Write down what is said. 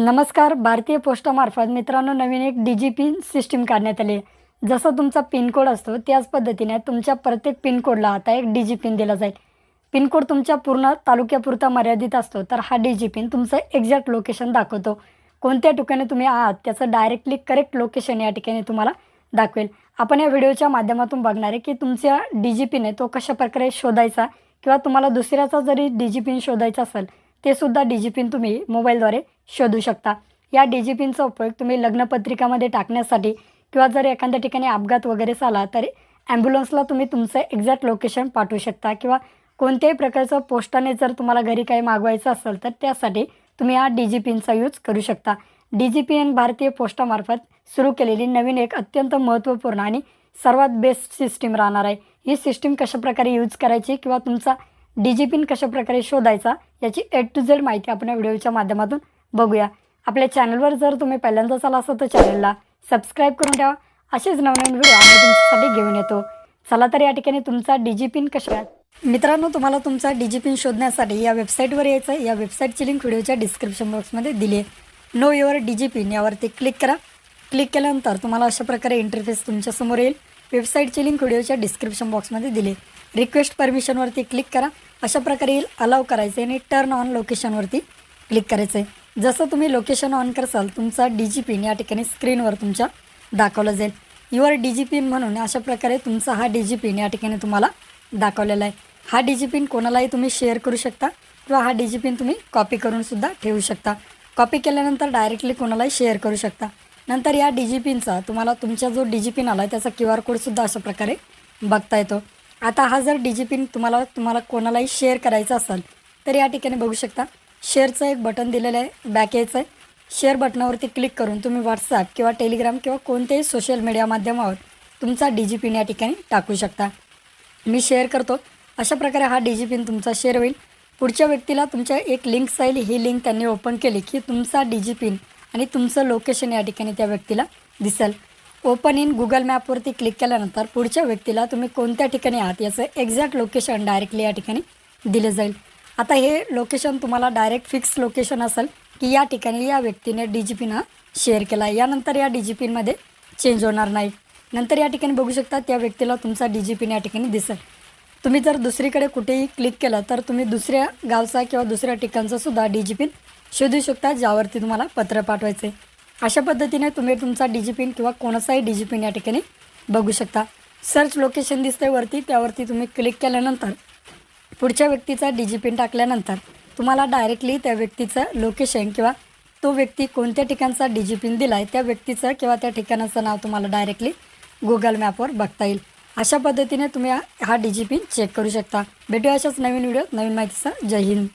नमस्कार भारतीय पोस्टामार्फत मित्रांनो नवीन एक डी जी पी सिस्टीम काढण्यात आली आहे. जसं तुमचा पिनकोड असतो त्याच पद्धतीने तुमच्या प्रत्येक पिनकोडला आता एक डी जी पिन दिला जाईल. पिनकोड तुमच्या पूर्ण तालुक्यापुरता मर्यादित असतो तर हा डी जी पिन तुमचं एक्झॅक्ट लोकेशन दाखवतो. कोणत्या ठिकाणी तुम्ही आहात त्याचं डायरेक्टली करेक्ट लोकेशन या ठिकाणी तुम्हाला दाखवेल. आपण या व्हिडिओच्या माध्यमातून बघणार आहे की तुमच्या डी जी पिने तो कशा प्रकारे शोधायचा किंवा तुम्हाला दुसऱ्याचा जरी डी जी पिन शोधायचा असेल ते सुद्धा डी जी पिन तुम्ही मोबाईलद्वारे शोधू शकता. या डी जी पिनचा उपयोग तुम्ही लग्नपत्रिकामध्ये टाकण्यासाठी किंवा जर एखाद्या ठिकाणी अपघात वगैरे झाला तर ॲम्ब्युलन्सला तुम्ही तुमचं एक्झॅक्ट लोकेशन पाठवू शकता किंवा कोणत्याही प्रकारचं पोस्टाने जर तुम्हाला घरी काही मागवायचं असेल तर त्यासाठी तुम्ही हा डी जी पिनचा यूज करू शकता. डी जी पी एन भारतीय पोस्टामार्फत सुरू केलेली नवीन एक अत्यंत महत्त्वपूर्ण आणि सर्वात बेस्ट सिस्टीम राहणार आहे. ही सिस्टीम कशाप्रकारे यूज करायची किंवा तुमचा डी जी पिन कशाप्रकारे शोधायचा याची ए टू झेड माहिती आपण या व्हिडिओच्या माध्यमातून बघूया. आपल्या चॅनलवर जर तुम्ही पहिल्यांदाच आला असाल तर चॅनलला सबस्क्राईब करून ठेवा. असेच नवनवीन व्हिडिओ आम्ही तुमच्यासाठी घेऊन येतो. चला तर या ठिकाणी तुमचा डी जी पिन कशा मित्रांनो तुम्हाला तुमचा डी जी पिन शोधण्यासाठी या वेबसाईटवर यायचं आहे. या वेबसाईटची लिंक व्हिडिओच्या डिस्क्रिप्शन बॉक्समध्ये दिली आहे. Know your D G pin यावरती क्लिक करा. क्लिक केल्यानंतर तुम्हाला अशा प्रकारे इंटरफेस तुमच्यासमोर येईल. वेबसाईटची लिंक व्हिडिओच्या डिस्क्रिप्शन बॉक्समध्ये दिली रिक्वेस्ट परमिशनवरती क्लिक करा. अशा प्रकारे अलाव करायचं आहे आणि टर्न ऑन लोकेशनवरती क्लिक करायचं. आहे जसं तुम्ही लोकेशन ऑन करसाल तुमचा डी जी पिन या ठिकाणी स्क्रीनवर तुमच्या दाखवला जाईल. युअर डी जी पिन म्हणून अशा प्रकारे तुमचा हा डी जी पिन या ठिकाणी तुम्हाला दाखवलेला आहे. हा डी जी पिन कोणालाही तुम्ही शेअर करू शकता किंवा हा डी जी पिन तुम्ही कॉपी करूनसुद्धा ठेवू शकता. कॉपी केल्यानंतर डायरेक्टली कोणालाही शेअर करू शकता. नंतर या डी जी पिनचा तुम्हाला तुमचा जो डी जी पिन आला आहे त्याचा क्यू आर कोडसुद्धा अशा प्रकारे बघता येतो. आता हा जर डी जी पिन तुम्हाला तुम्हाला कोणालाही शेअर करायचा असेल तर या ठिकाणी बघू शकता. शेअरचं एक बटन दिलेलं आहे बॅक यायचं आहे. शेअर बटनावरती क्लिक करून तुम्ही व्हॉट्सॲप किंवा टेलिग्राम किंवा कोणत्याही सोशल मीडिया माध्यमावर तुमचा डी जी पिन या ठिकाणी टाकू शकता. मी शेअर करतो. अशा प्रकारे हा डी जी पिन तुमचा शेअर होईल. पुढच्या व्यक्तीला तुमच्या एक लिंक जाईल. ही लिंक त्यांनी ओपन केली की तुमचा डी जी पिन आणि तुमचं लोकेशन या ठिकाणी त्या व्यक्तीला दिसेल. ओपन इन गुगल मॅपवरती क्लिक केल्यानंतर पुढच्या व्यक्तीला तुम्ही कोणत्या ठिकाणी आहात याचं एक्झॅक्ट लोकेशन डायरेक्टली या ठिकाणी दिलं जाईल. आता हे लोकेशन तुम्हाला डायरेक्ट फिक्स लोकेशन असेल की या ठिकाणी या व्यक्तीने डी जी पिन हा शेअर केला. आहे यानंतर या डी जी पिनमध्ये चेंज होणार नाही. नंतर या ठिकाणी बघू शकता त्या व्यक्तीला तुमचा डी जी पिन या ठिकाणी दिसेल. तुम्ही जर दुसरीकडे कुठेही क्लिक केलं तर तुम्ही दुसऱ्या गावचा किंवा दुसऱ्या ठिकाणचा सुद्धा डी जी पिन शोधू शकता ज्यावरती तुम्हाला पत्र पाठवायचे अशा पद्धतीने तुम्ही तुमचा डी जी पिन किंवा कोणाचाही डिजिपिन या ठिकाणी बघू शकता. सर्च लोकेशन दिसतंय वरती त्यावरती तुम्ही क्लिक केल्यानंतर पुढच्या व्यक्तीचा डी जी पिन टाकल्यानंतर तुम्हाला डायरेक्टली त्या व्यक्तीचं लोकेशन किंवा तो व्यक्ती कोणत्या ठिकाणचा डी जी पिन दिला आहे त्या व्यक्तीचं किंवा त्या ठिकाणाचं नाव तुम्हाला डायरेक्टली गुगल मॅपवर बघता येईल. अशा पद्धतीने तुम्ही हा डिजिपिन पिन चेक करू शकता. भेटूया अशाच नवीन व्हिडिओ नवीन माहितीचा जय हिंद.